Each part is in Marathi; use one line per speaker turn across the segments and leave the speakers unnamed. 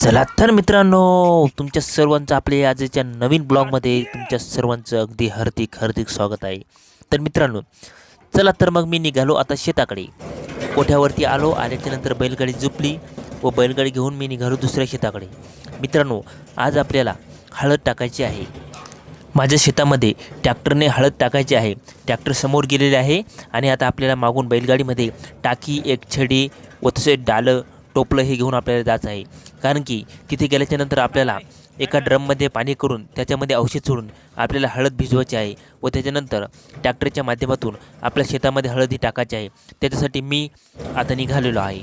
चला तर मित्रांनो तुमच्या सर्वांचं आपल्या आजच्या नवीन ब्लॉगमध्ये तुमच्या सर्वांचं अगदी हार्दिक हार्दिक स्वागत आहे. तर मित्रांनो चला तर मग मी निघालो आता शेताकडे. कोठ्यावरती आलो आल्याच्यानंतर बैलगाडी झुपली व बैलगाडी घेऊन मी निघालो दुसऱ्या शेताकडे. मित्रांनो आज आपल्याला हळद टाकायची आहे. माझ्या शेतामध्ये टॅक्टरने हळद टाकायची आहे. टॅक्टर समोर गेलेले आहे आणि आता आपल्याला मागून बैलगाडीमध्ये टाकी एक छडी व तसेच डालं टोपलं हे घेऊन आपल्याला जायचं आहे. कारण की तिथे गेल्याच्यानंतर आपल्याला एका ड्रममध्ये पाणी करून त्याच्यामध्ये औषध सोडून आपल्याला हळद भिजवायची आहे व त्याच्यानंतर टॅक्टरच्या माध्यमातून आपल्या शेतामध्ये हळद ही टाकायची आहे. त्याच्यासाठी मी आता निघालेलो आहे.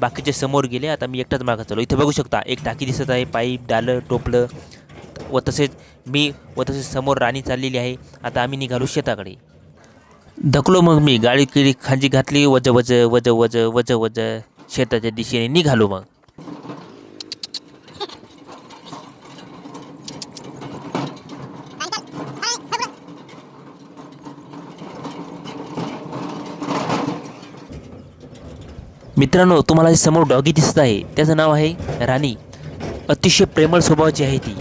बाकीचे समोर गेले आता मी एकटाच मागं चालू इथे बघू शकता एक टाकी दिसत आहे पाईप डालं टोपलं व तसेच मी व तसेच समोर राणी चाललेली आहे. आता आम्ही निघालो शेताकडे. धकलो मग मी. गाडी किडी खांजी घातली. वज वज वज वज वज वज. शेताच्या दिशेने निघालो मग. मित्रांनो तुम्हाला समोर डॉगी दिसत आहे त्याचं नाव आहे राणी. अतिशय प्रेमळ स्वभावाची आहे ती.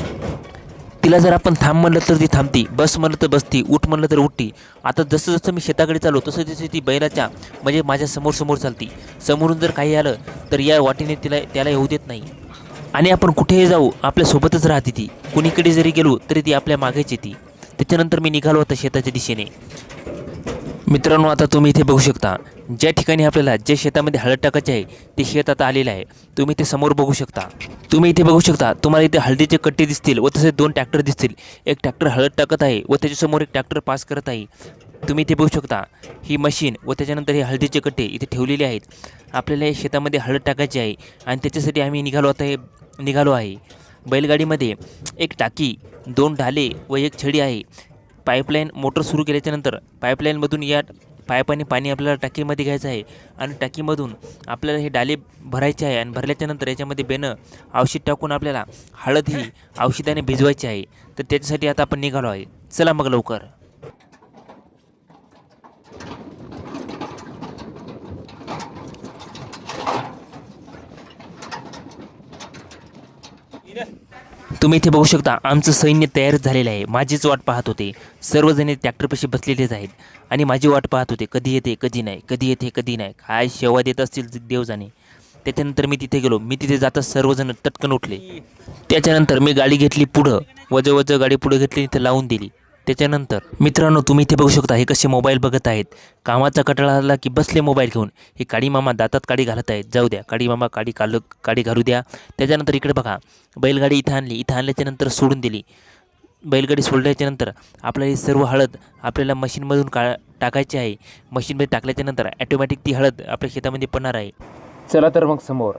तिला जर आपण थांब म्हणलं तर ती थांबती बस म्हणलं तर बसती उठ म्हणलं तर उठती. आता जसं जसं मी शेताकडे चालू तसं जसं ती बैलाच्या म्हणजे माझ्यासमोर समोर चालती. समोरून जर काही आलं तर या वाटेने तिला त्याला येऊ देत नाही. आणि आपण कुठेही जाऊ आपल्यासोबतच राहते ती. कुणीकडे जरी गेलो तरी ती आपल्या मागेच येते. त्याच्यानंतर मी निघालो होता शेताच्या दिशेने. मित्रांनो आता तुम्ही इथे बघू शकता ज्या ठिकाणी आपल्याला जे शेतामध्ये हळद टाकायचे आहे ते शेत आता आलेलं आहे. तुम्ही ते समोर बघू शकता. तुम्ही इथे बघू शकता तुम्हाला इथे हळदीचे कट्टे दिसतील व तसे दोन ट्रॅक्टर दिसतील. एक ट्रॅक्टर हळद टाकत आहे व त्याच्यासमोर एक ट्रॅक्टर पास करत आहे. तुम्ही इथे बघू शकता ही मशीन व त्याच्यानंतर हे हळदीचे कट्टे इथे ठेवलेले आहेत. आपल्याला या शेतामध्ये हळद टाकायची आहे आणि त्याच्यासाठी आम्ही निघालो आता हे निघालो आहे. बैलगाडीमध्ये एक टाकी दोन ढाले व एक छडी आहे. पाईपलाईन मोटर सुरू केल्याच्यानंतर पाईपलाईनमधून या पायपाने पाणी आपल्याला टाकीमध्ये घ्यायचं आहे आणि टाकीमधून आपल्याला हे डाले भरायचे आहे आणि भरल्याच्यानंतर याच्यामध्ये बेणं औषध टाकून आपल्याला हळद ही औषधाने भिजवायची आहे. तर त्याच्यासाठी आता आपण निघालो आहे. चला मग लवकर. तुम्ही इथे बघू शकता आमचं सैन्य तयार झालेलं आहे. माझीच वाट पाहत होते. सर्वजण ट्रॅक्टरपाशी बसलेलेच आहेत. आणि माझी वाट पाहत होते कधी येते कधी नाही कधी येते कधी नाही. काय शेवा देत असतील देवजाने. त्याच्यानंतर मी तिथे गेलो. मी तिथे जाताच सर्वजण टटकन उठले. त्याच्यानंतर मी गाडी घेतली पुढं. वज गाडी पुढं घेतली तिथे लावून दिली. त्याच्यानंतर मित्रांनो तुम्ही इथे बघू शकता हे कसे मोबाईल बघत आहेत. कामाचा कटाळा आला की बसले मोबाईल घेऊन. हे काडीमामा दातात काडी घालत आहेत. जाऊ द्या काडी मामा काडी काल काडी घालू द्या. त्याच्यानंतर इकडे बघा बैलगाडी इथं आणली. इथं आणल्याच्यानंतर सोडून दिली. बैलगाडी सोडल्याच्यानंतर आपल्याला ही सर्व हळद आपल्याला मशीनमधून का टाकायची आहे. मशीनमध्ये टाकल्याच्यानंतर ॲटोमॅटिक ती हळद आपल्या शेतामध्ये पडणार आहे. चला तर मग समोर.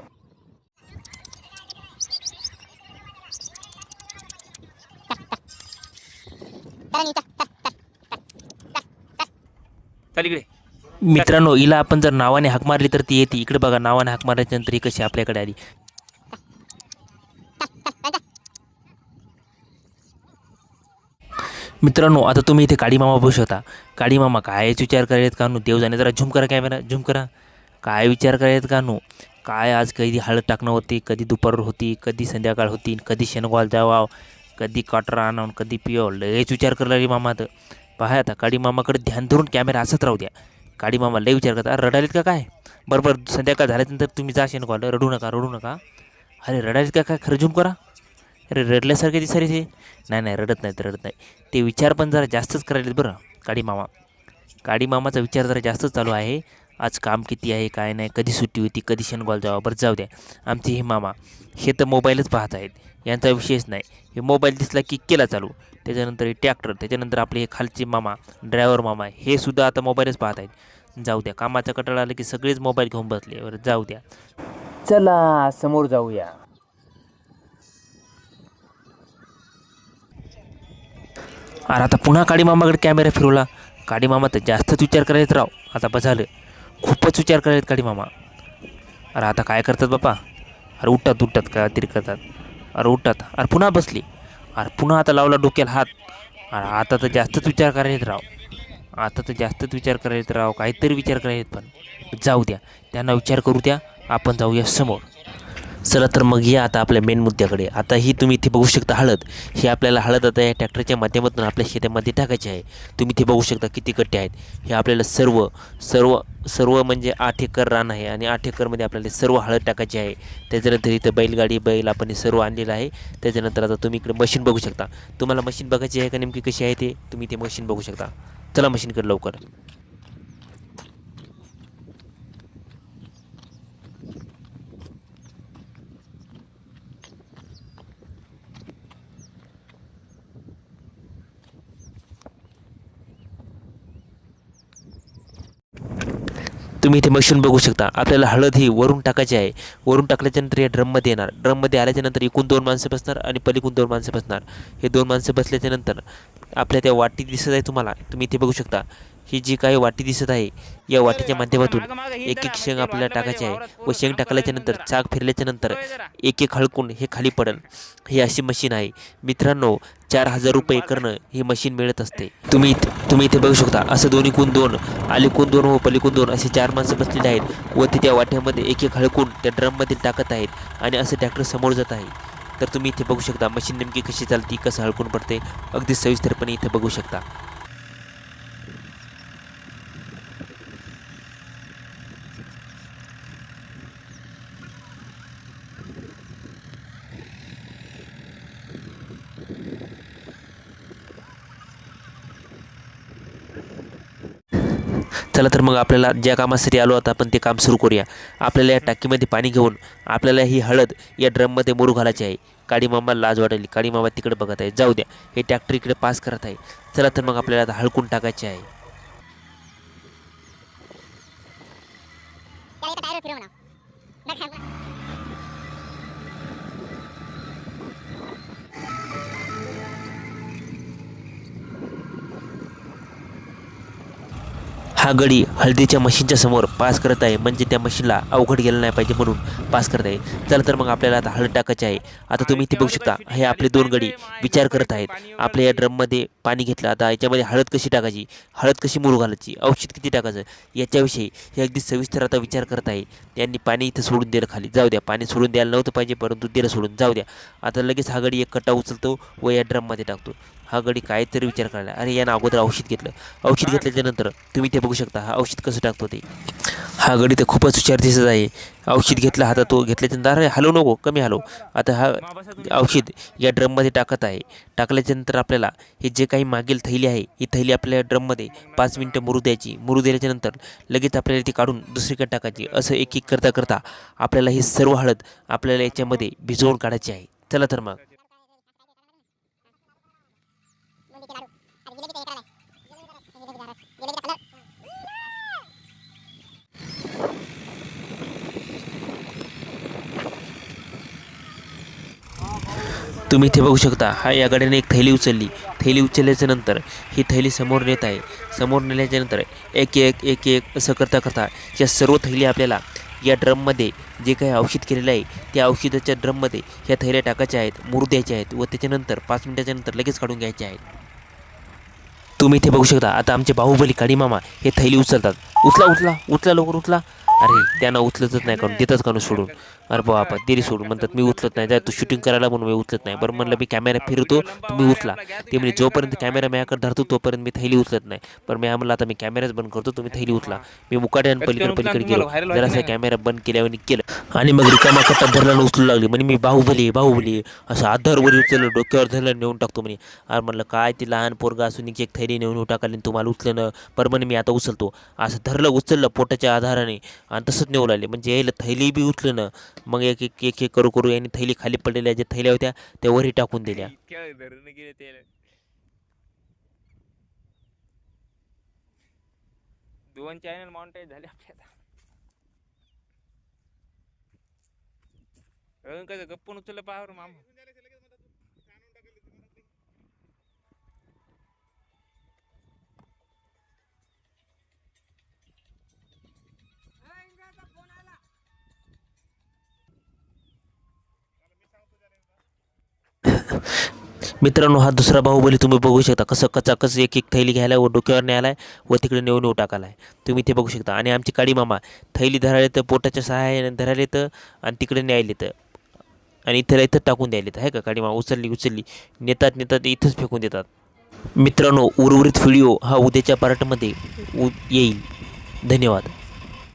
इकडे. मित्रांनो हिला आपण जर नावाने हाक मारली तर ती येते. इकडे बघा नावाने हाक मारल्याच्या नंतर ही कशी आपल्याकडे आली. मित्रांनो आता तुम्ही इथे काळी मामा बसू शकता. काळी मामा विचार करायत का नो देव जाणे जरा झुम करा कॅमेरा झुम करा. काय विचार करायत का नो काय आज कधी हळद टाकणं होती कधी दुपार होती कधी संध्याकाळ होती कधी शेणगोल जावा? कधी कॉटर आणून कधी पिओ. लयच विचार करला रे मामा तर पहा आता काळी मामाकडे ध्यान धरून कॅमेरा असंच राहू द्या. काळी मामा लय विचार करता रडालेत का काय? बरोबर संध्याकाळ झाल्यानंतर तुम्ही जा कॉल रडू नका रडू नका. अरे रडालेत का काय? खरं झूम करा. अरे रडल्यासारखे दिसारे ते. नाही नाही रडत नाहीत रडत नाही ते विचार पण जरा जास्तच करायलेत बरं काडी मामा. काडी मामाचा विचार जरा जास्तच चालू आहे. आज काम किती आहे काय नाही कधी सुट्टी होती कधी शेणगॉल जावा बरं जाऊ द्या. आमचे हे मामा हे तर मोबाईलच पाहत आहेत. यांचा विषयच नाही. हे मोबाईल दिसला की केला चालू. त्याच्यानंतर हे ट्रॅक्टर त्याच्यानंतर आपले हे खालचे मामा ड्रायव्हर मामा हे सुद्धा आता मोबाईलच पाहत आहेत. जाऊ द्या कामाचा कटाळा आला की सगळेच मोबाईल घेऊन बसले. बरं जाऊ द्या. चला समोर जाऊया. अरे आता पुन्हा काळी मामाकडे कॅमेरा फिरवला. काळी मामा तर जास्तच विचार करायत राव. आता बस झालं. खूपच विचार करायत काळी मामा. अरे आता काय करतात बापा? अरे उठतात उठतात का तरी करतात. अरे उठतात. अरे पुन्हा बसली. अरे पुन्हा आता लावला डोक्याला हात. अरे आता तर जास्तच विचार करायत राव. आता तर जास्तच विचार करायला राव. काहीतरी विचार करायला पण. जाऊ द्या. त्यांना विचार करू द्या. आपण जाऊया समोर. चला तर मग या आता आपल्या मेन मुद्द्याकडे. आता ही तुम्ही इथे बघू शकता हळद. ही आपल्याला हळद आता या ट्रॅक्टरच्या माध्यमातून आपल्या शेतामध्ये टाकायची आहे. तुम्ही इथे बघू शकता किती कट्टे आहेत. हे आपल्याला सर्व सर्व सर्व म्हणजे आठ एकर रान आहे आणि आठ एकरमध्ये आपल्याला सर्व हळद टाकायची आहे. त्याच्यानंतर इथं बैलगाडी बैल आपण हे सर्व आणलेलं आहे. त्याच्यानंतर आता तुम्ही इकडे मशीन बघू शकता. तुम्हाला मशीन बघायची आहे का नेमकी कशी आहे ते? तुम्ही ते मशीन बघू शकता. चला मशीनकडे लवकर. तुम्ही इथे मशीन बघू शकता. आपल्याला हळद ही वरून टाकायची आहे. वरून टाकल्याच्यानंतर या ड्रममध्ये येणार. ड्रममध्ये आल्याच्यानंतर एकूण दोन माणसं बसणार आणि पलीकडून दोन माणसं बसणार. हे दोन माणसं बसल्याच्यानंतर आपल्या त्या वाटी दिसत आहे तुम्हाला. तुम्ही इथे बघू शकता. ही जी काही वाटी दिसत आहे या वाटीच्या माध्यमातून एक एक शेंग आपल्याला टाकायची आहे व शेंग टाकल्याच्यानंतर चाक फिरल्याच्यानंतर एक एक हळकून हे खाली पडेल ही अशी मशीन आहे. मित्रांनो चार हजार रुपये करणं ही मशीन मिळत असते. तुम्ही तुम्ही इथे बघू शकता असं दोन्ही कोण दोन अलीकून दोन व पलीकून दोन असे चार माणसं बसलेले आहेत व ते त्या वाट्यामध्ये एक एक हळकून त्या ड्रममध्ये टाकत आहेत आणि असं ट्रॅक्टर समोर जात आहे. तर तुम्ही इथे बघू शकता मशीन नेमकी कशी चालती कसं हळकून पडते अगदी सविस्तरपणे इथे बघू शकता. चला तर मग आपल्याला ज्या कामासाठी आलो आता आपण ते काम सुरू करूया. आपल्याला या टाकीमध्ये पाणी घेऊन आपल्याला ही हळद या ड्रममध्ये मुरू घालायची आहे. काळी मामा लाज वाटली काळी मामा तिकडे बघत आहे. जाऊ द्या. हे ट्रॅक्टर इकडे पास करत आहे. चला तर मग आपल्याला आता हळकून टाकायचे आहे.
त्याला
हा गडी हळदीच्या मशीनच्या समोर पास करत आहे. म्हणजे त्या मशीनला अवघड गेलं नाही पाहिजे म्हणून पास करत आहे. चला तर मग आपल्याला आता हळद टाकायची आहे. आता तुम्ही इथे बघू शकता हे आपले दोन गडी विचार करत आहेत. आपल्या या ड्रममध्ये पाणी घेतलं. आता याच्यामध्ये हळद कशी टाकायची? हळद कशी मुरू घालायची? औषध किती टाकायचं? याच्याविषयी हे अगदी सविस्तर आता विचार करत आहे. त्यांनी पाणी इथं सोडून दिलं खाली. जाऊ द्या पाणी सोडून द्यायला नव्हतं पाहिजे परंतु दिलं सोडून जाऊ द्या. आता लगेच हा गडी एक कट्टा उचलतो व या ड्रममध्ये टाकतो. हा गडी काहीतरी विचार करायला. अरे यानं अगोदर औषध घेतलं. औषध घेतल्याच्यानंतर तुम्ही ते बघू शकता. हा औषध कसं टाकतो ते. हा गडी तर खूपच हुशार दिसत आहे. औषध घेतला हातात तो घेतल्याच्यानंतर अरे हलव नको कमी हलव. आता हा औषध या ड्रममध्ये टाकत आहे. टाकल्याच्यानंतर आपल्याला हे जे काही मागील थैली आहे ही थैली आपल्या ड्रममध्ये पाच मिनटं मुरू द्यायची. मुरू दिल्याच्यानंतर लगेच आपल्याला ती काढून दुसरीकडे टाकायची. असं एक एक करता करता आपल्याला ही सर्व हळद आपल्याला याच्यामध्ये भिजवून काढायची आहे. चला तर मग
बुंदी के लाडू अरे जिलेबी काय करायला जिलेबी कलर
तुम्ही इथे बघू शकता हा या गाड्याने एक थैली उचलली. थैली उचलल्याच्या नंतर ही थैली समोर नेत आहे. समोर नेल्याच्या नंतर एक एक एक एक असं करता करता या सर्व थैली आपल्याला या ड्रममध्ये जे काही औषध केलेलं आहे त्या औषधाच्या ड्रममध्ये ह्या थैल्या टाकायच्या आहेत मुरू द्यायच्या आहेत व त्याच्यानंतर पाच मिनिटाच्या नंतर लगेच काढून घ्यायचे आहेत. तुम्ही इथे बघू शकता आता आमचे बाहुबली काळीमामा हे थैली उचलतात. उचला उचला उचला लवकर उचला अरे त्यांना उचलतच नाही काढून देतच काढून सोडून. अरे बाबा दिली सोडून म्हणतात मी उचलत नाही जाय तू शूटिंग करायला म्हणून मी उचलत नाही. बरं म्हणलं मी कॅमेरा फिरतो तुम्ही उचला. ते म्हणजे जोपर्यंत कॅमेरा माझ्याकडे धरतो तोपर्यंत मी थैली उचलत नाही. पण मी म्हणलं आता मी कॅमेराच बंद करतो तुम्ही थैली उचला. मी मुकाट्या आणि पलीकडे पलीकडे गेलो. जरासा कॅमेरा बंद केल्यावर केलं. आणि मग रिकामा कट्टा धरला आणि उचलू लागली. म्हणजे मी बाहुबली बाहुबली. असं आधारवर उचललं डोक्यावर धरलं नेऊन टाकतो म्हणे. अरे म्हणलं काय ते लहान पोरगा असून एक थैली नेऊन टाकाली तुम्हाला उचलणं. बरं म्हणे मी आता उचलतो. असं धरलं उचललं पोटाच्या आधाराने आणि तसंच नेऊ लागले. म्हणजे यायला थैली बी उचलणं मग एक एक एक एक करू करू यांनी थैली खाली पडलेल्या ज्या थैल्या होत्या त्या वरही टाकून दिल्या.
गेले ते दोन चॅनल मॉनिटाईज झाले आपल्या कसं गप्पून उचललं पाहावर मामा.
मित्रांनो हा दुसरा बाहुबली तुम्ही बघू शकता. कसं कचाकच एक एक थैली घ्यायला व डोक्यावर न्यायला व तिकडे नेऊन नेऊ टाकायला आहे तुम्ही ते बघू शकता. आणि आमची काळी मामा थैली धरायला येतं पोटाच्या सहाय्याने धरायला येतं आणि तिकडे न्यायला येतं. आणि इथं इथं टाकून द्यायला येतं आहे का? काळी मामा उचलली उचलली. नेतात नेतात इथंच फेकून देतात. मित्रांनो उर्वरित व्हिडिओ हा उद्याच्या पार्टमध्ये उ येईल. धन्यवाद.